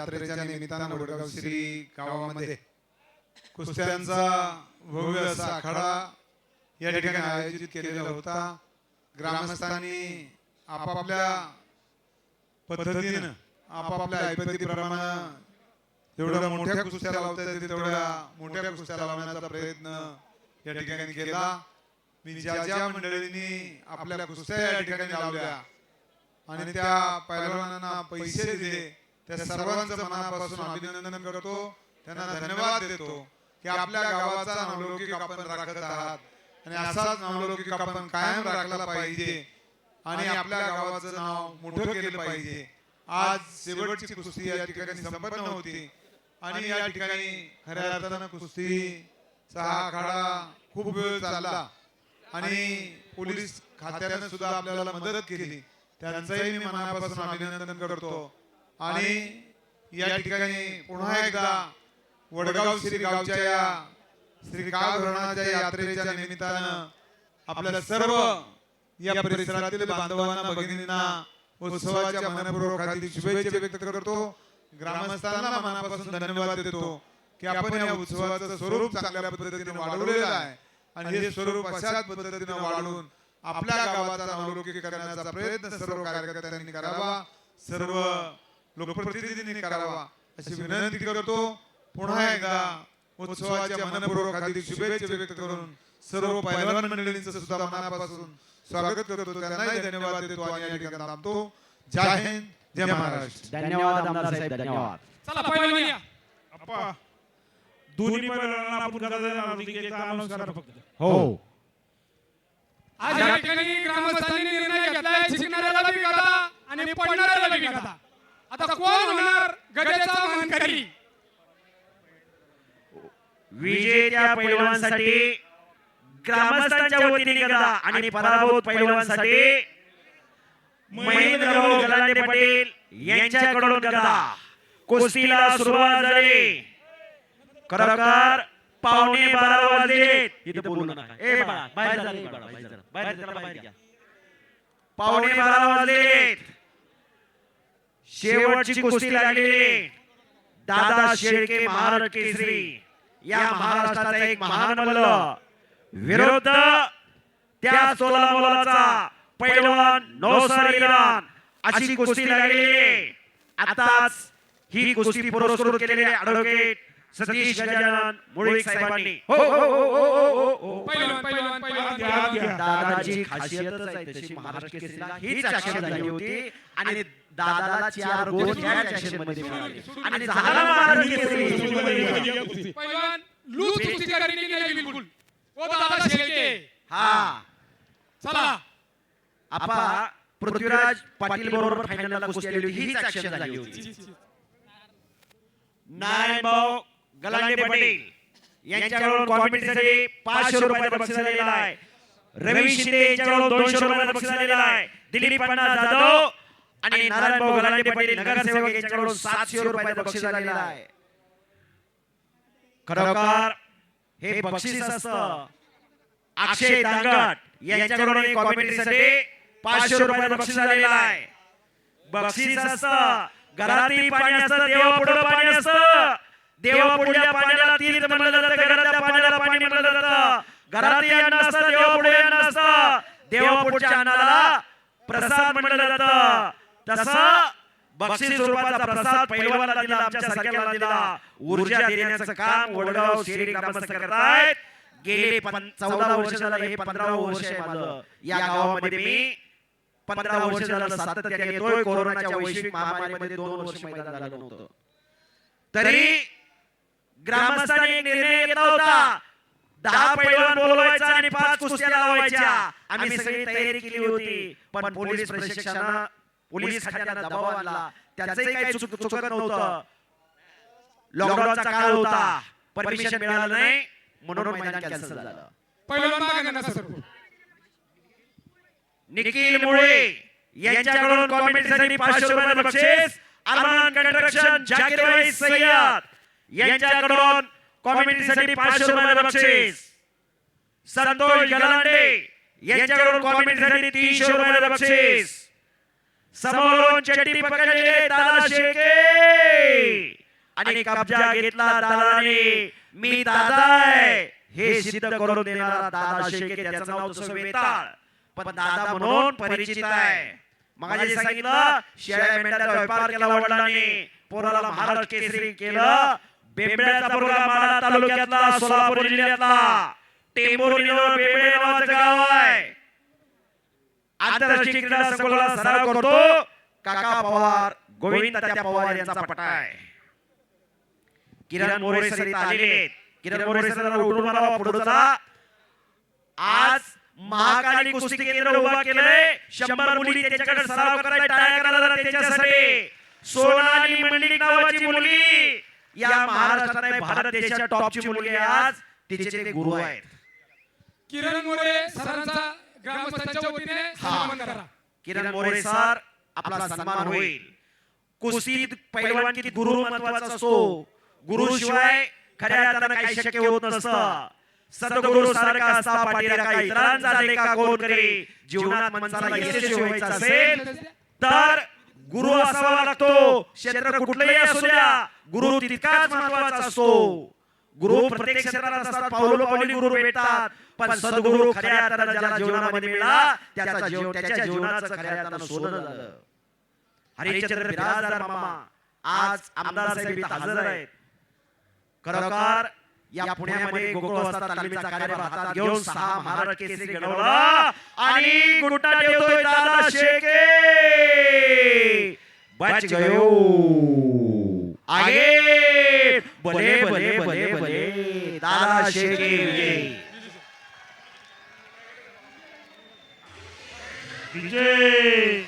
यात्रेच्या निमित्तानं वडगाव श्री गावामध्ये कुस्त्यांचा भव्य असा आखाडा या ठिकाणी आयोजित केलेला होता. ग्रामस्थांनी आपापल्या पद्धतीनं आपापल्या ऐपतीप्रमाणे जेवढ्या मोठ्या कुस्त्या लावता येतील तेवढ्या मोठ्या कुस्त्या लावण्याचा प्रयत्न या ठिकाणी केला. मी ज्या ज्या मंडळींनी आपल्या कुस्त्या या ठिकाणी लावल्या आणि त्या पैलवानांना पैसे दिले त्या सर्वांचं मनापासून अभिनंदन करतो. त्यांना धन्यवाद देतो की आपल्या गावाचा नावलौकिक आपण राखत आहात. आणि असाच नावलौकिक आपण कायम राखला पाहिजे. आणि आपल्या गावाचं नाव मोठं केलं पाहिजे. आज शेवटची कुस्ती या ठिकाणी संपन्न होती. आणि या ठिकाणी खऱ्या अर्थानं कुस्ती सहा आखाडा खूप वेळ चालला. आणि पोलीस खात्यानं सुद्धा आपल्याला मदत केली. त्यांचंही मी मनापासून अभिनंदन करतो. आणि या ठिकाणी पुन्हा एकदा वडगाव श्री गावच्या या श्री गाव धरणाच्या यात्रेच्या निमित्तानं आपल्या सर्व या परिसरातील बांधवांना भगिनींना उत्सवाच्या मनपूर्वक हार्दिक शुभेच्छा व्यक्त करतो. ग्रामस्थांना मनापासून धन्यवाद देतो की आपण या उत्सवाचं स्वरूप चांगल्या पद्धतीने वाढवलेलं आहे आणि हे स्वरूप अशाच पद्धतीने वाढवून आपल्या गावाचा नावलौकिक करण्याचा प्रयत्न सर्व कार्यकर्त्यांनी करावा. सर्व लोकप्रतिनिधींनी करावा. अशी विनंती करतो. पुन्हा एकदा उत्सवाच्या मनपूर्वक हार्दिक शुभेच्छा व्यक्त करून सर्व पैलवान मंडळींचं सुद्धा मनापासून स्वागत करतो. त्यांनाही धन्यवाद देतो आणि या ठिकाणी थांबतो. जय हिंद जय महाराष्ट्र. धन्यवाद आमदार साहेब धन्यवाद. चला या अप्पा दोन्ही पैलवानांना आपण फक्त. हो. आज या ठिकाणी ग्रामस्थांनी निर्णय घेतलाय. शिकणाऱ्याला बी आणि पडणाऱ्याला बी आता कोण होणार? गद्याचा मानकरी विजेत्या पैलवानसाठी ग्रामस्थांच्या वतीने गदा आणि पराभूत पैलवानसाठी महेंद्रभाऊ गलांडे पाटील यांच्याकडून गदा. कुस्तीला सुरुवात झाली. खरोखर पावणे बारा वाजले इथे बोलू नका. ए बाळा बाहेर जा रे बाळा, बाहेर जा. बाहेर जा, बाहेर घ्या. पावणे बारा वाजले शेवटची कुस्ती लागलेली दादा शेळके महाराष्ट्र केसरी. या महाराष्ट्राचा एक महान मल्ल. विरुद्ध त्या सोला मुलाचा पैलवान नौसर इराण. अशी कुस्ती लागलेली आताच ही कुस्ती पुरस्कृत केलेले ऍडव्होकेट सतीश गजानन मुळीक साहेबांनी. हो हो हो हो हो हो हो पहिलवान पहिलवान पहिलवान घ्या, घ्या. दादाची खासियतच आहे तशी महाराष्ट्र केसरीला. हीच ऍक्शन झाली होती. आणि दादाला चार गोल या ऍक्शनमध्ये मिळाले. आणि झाला महाराष्ट्र केसरी पहिलवान लूज कुस्ती करणे नाही बिलकुल. ओ दादा शेळके हा. चला. आपा पृथ्वीराज पाटील बरोबर फायनलला कुस्ती आली होती. हीच ऍक्शन झाली होती. नारायण भाऊ गलांडे पाटील यांच्याकडून कॉम्पिटिशनसाठी पाचशे रुपयाचा बक्षीस आलेला आहे. रवी शिंदे यांच्याकडून दोनशे रुपयाचा बक्षीस आलेला आहे. दिलीप पन्ना जाधव आणि नारायण भाऊ गलांडे पाटील नगरसेवक यांच्याकडून सातशे रुपयाचा बक्षीस आलेला आहे. खरोखर हे बक्षीस असतं. अक्षय दांगट यांच्याकडून कॉमेंट्रीसाठी पाचशे रुपयाचं बक्षीस आलेलं आहे. बक्षीस असतं. घरातही पाणी असतं देवा पुढे पाणी असतं. देवा पुढल्या पाण्याला तीर्थ म्हणलं जातं घरातल्या पाण्याला पाणी म्हणलं जातं. घरातही अन्न असतं देवा पुढे अन्न असतं. देवा पुढच्या अन्नाला प्रसाद म्हणलं जातं. तसं बक्षीस स्वरूपाचा प्रसाद पैलवानाला दिला आमच्या सारख्याला दिला. ऊर्जा देण्याचं काम वडगाव शेरी ग्रामस्थ करतायत. गेले चौदा वर्ष झालं हे पंधरा वर्ष आहे माझं. या गावामध्ये मी पंधरा वर्ष झालं सातत्याने येतोय. कोरोनाच्या वैश्विक महामारीमध्ये दोन वर्ष मैदान झालं नव्हतं. तरी ग्रामस्थांनी एक निर्णय घेतला होता. दहा पैलवान बोलवायचा आणि पाच कुस्त्या लावायच्या. आम्ही सगळी तयारी केली होती. पण पोलीस प्रशिक्षणानं पोलीस खात्यानं दबाव आणला. त्याचंही काही चुक चुकत नव्हतं. लॉकडाऊनचा काळ होता. परमिशन मिळालं नाही. म्हणून मैदान कॅन्सल झालं. मागे सर? निखिल मुळे यांच्याकडून कॉमेंटसाठी पाचशे रुपयाचं बक्षीस. अरमान कंस्ट्रक्शन जाकीर भाई सय्यद. यांच्याकडून कॉमेंटसाठी पाचशे रुपयाचं बक्षीस. संतोष गलांडे यांच्याकडून कॉमेंटसाठी तीनशे रुपयाचं बक्षीस. समोरून चट्टी पकडले दादा शेके. आणि कब्जा घेतला दादाने. मी दादा आहे. हे सिद्ध करून देणारा दादा शेके त्याचं नाव तसं वेताळ. पण दादा म्हणून परिचित आहे. मगाशी सांगितलं शेळ्या मेंढ्याचा व्यापार केला वडिलांनी. पोराला महाराज केसरी केलं. बेंबळ्याचा पोरगा माडा तालुक्यातला सोलापूर जिल्ह्यातला. टेंबोरी जवळ नावाचं गाव आहे. आंतरराष्ट्रीय क्रीडा संकुलाला सराव करतो काका पवार गोविंद तात्या पवार यांचा पटा आहे किरण मोरे सर आलेले किरण मोरे सर उठून मला पुढे चला आज महाकाली कुस्ती केंद्र उभा केलंय. शंभर मुली त्याच्याकडे सराव करायला टाळ्या करायला त्याच्यासाठी. सोनाली मंडलिक नावाची मुली. या महाराष्ट्रात नाही, भारत देशाच्या टॉपची मुलगी आज. तिचे ते गुरु आहेत. किरण मोरे सरांचा ग्रामस्थांच्या वतीने करा. किरण मोरे सर आपला सन्मान होईल. कुस्तीत पैलवानकीत गुरु महत्त्वाचा असतो? गुरु शिवाय खऱ्या अर्थानं काही शक्य होत नसतं. सद्गुरु सारखा असता पाठीराखा इतरांचा लेखा कोण करे जीवनात माणसाला यशस्वी व्हायचं असेल तर गुरु असावा लागतो. क्षेत्र कुठलंही असू द्या गुरु तितकाच महत्त्वाचा असतो. गुरु प्रत्येक क्षेत्रात असतात. पावलोपावली गुरु भेटतात. पण सद्गुरु खऱ्या अर्थानं ज्याला जीवनामध्ये मिळाला त्याचा जीवन त्याच्या जीवनाचं खऱ्या अर्थानं सोनं झालं. हरिश्चंद्र बिराजदार मामा आज आमदार साहेब इथं हजर आहेत. खरोखर या पुण्यामध्ये गोकुळवस्था तालमीचा कार्यभार हातात घेऊन सहा महाराष्ट्र केसरी घडवला आणि ठेवतोय दादा शेके. बच गयो. आगे. भले दादा शेके विजयी विजय